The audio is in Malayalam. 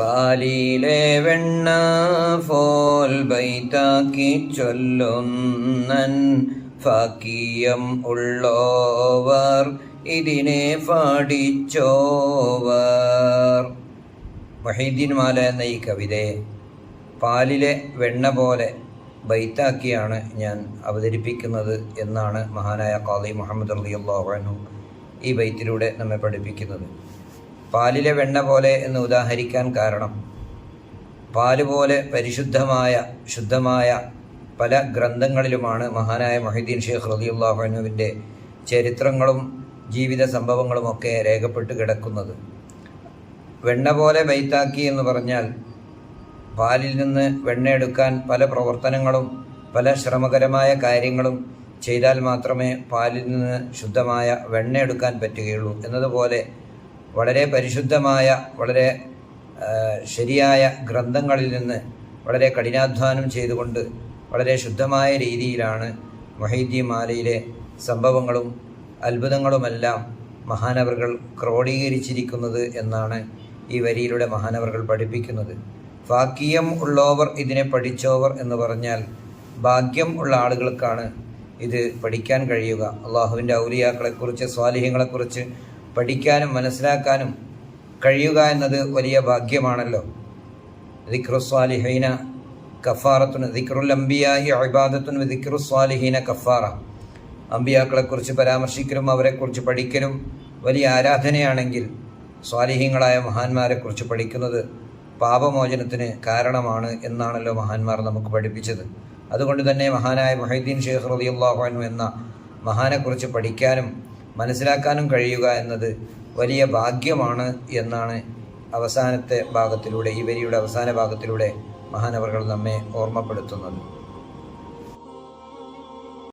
പാലിലെ വെണ്ണ ഫോൽ ബൈത്താക്കി ചൊല്ലുന്നൻ ഫാക്കിയം ഉള്ളോവർ ഇതിനെ പാടിച്ചോവർ. വഹീദ്ദീൻ മാല എന്ന ഈ കവിതയെ പാലിലെ വെണ്ണ പോലെ ബൈത്താക്കിയാണ് ഞാൻ അവതരിപ്പിക്കുന്നത് എന്നാണ് മഹാനായ ഖാദി മുഹമ്മദ് അള്ളാഹു ഈ ബൈത്തിലൂടെ നമ്മെ പഠിപ്പിക്കുന്നത്. പാലിലെ വെണ്ണ പോലെ എന്ന് ഉദാഹരിക്കാൻ കാരണം. പാൽ പോലെ പരിശുദ്ധമായ ശുദ്ധമായ പല ഗ്രന്ഥങ്ങളിലുമാണ് മഹാനായ മൊഹീദ്ദീൻ ഷെയ്ഖ് റലിയുല്ലാഹുവിന്റെ ചരിത്രങ്ങളും ജീവിത സംഭവങ്ങളുമൊക്കെ രേഖപ്പെട്ട് കിടക്കുന്നത്. വെണ്ണ പോലെ ബൈത്താക്കി എന്ന് പറഞ്ഞാൽ പാലിൽ നിന്ന് വെണ്ണ എടുക്കാൻ പല പ്രവർത്തനങ്ങളും പല ശ്രമകരമായ കാര്യങ്ങളും ചെയ്താൽ മാത്രമേ പാലിൽ നിന്ന് ശുദ്ധമായ വെണ്ണ എടുക്കാൻ പറ്റുകയുള്ളൂ. എന്നതുപോലെ വളരെ പരിശുദ്ധമായ വളരെ ശരിയായ ഗ്രന്ഥങ്ങളിൽ നിന്ന് വളരെ കഠിനാധ്വാനം ചെയ്തുകൊണ്ട് വളരെ ശുദ്ധമായ രീതിയിലാണ് മൊഹീദ്ദീൻ മാലയിലെ സംഭവങ്ങളും അത്ഭുതങ്ങളുമെല്ലാം മഹാനവറുകൾ ക്രോഡീകരിച്ചിരിക്കുന്നത് എന്നാണ് ഈ വരിയിലൂടെ മഹാനവറുകൾ പഠിപ്പിക്കുന്നത്. ഭാഗ്യം ഉള്ളവർ ഇതിനെ പഠിച്ചോവർ എന്ന് പറഞ്ഞാൽ ഭാഗ്യം ഉള്ള ആളുകൾക്കാണ് ഇത് പഠിക്കാൻ കഴിയുക. അള്ളാഹുവിന്റെ ഔലിയാക്കളെക്കുറിച്ച് സ്വാലിഹ്യങ്ങളെക്കുറിച്ച് പഠിക്കാനും മനസ്സിലാക്കാനും കഴിയുക എന്നത് വലിയ ഭാഗ്യമാണല്ലോ. ദിക്റുസ്വാലിഹീന കഫാറത്തുന് ദിക്റുൽ അംബിയായി അഭിബാദത്തുന് ദിക്റുസ്വാലിഹീന കഫാറ. അമ്പിയാക്കളെക്കുറിച്ച് പരാമർശിക്കലും അവരെക്കുറിച്ച് പഠിക്കലും വലിയ ആരാധനയാണെങ്കിൽ സ്വാലിഹീങ്ങളായ മഹാന്മാരെക്കുറിച്ച് പഠിക്കുന്നത് പാപമോചനത്തിന് കാരണമാണ് എന്നാണല്ലോ മഹാന്മാർ നമുക്ക് പഠിപ്പിച്ചത്. അതുകൊണ്ട് തന്നെ മഹാനായ മൊഹീദ്ദീൻ ഷെയ്ഖ് അൻഹു എന്ന മഹാനെക്കുറിച്ച് പഠിക്കാനും മനസ്സിലാക്കാനും കഴിയുക എന്നത് വലിയ ഭാഗ്യമാണ് എന്നാണ് അവസാനത്തെ ഭാഗത്തിലൂടെ ഈ വരിയുടെ അവസാന ഭാഗത്തിലൂടെ മഹാനവറുകൾ നമ്മെ ഓർമ്മപ്പെടുത്തുന്നത്.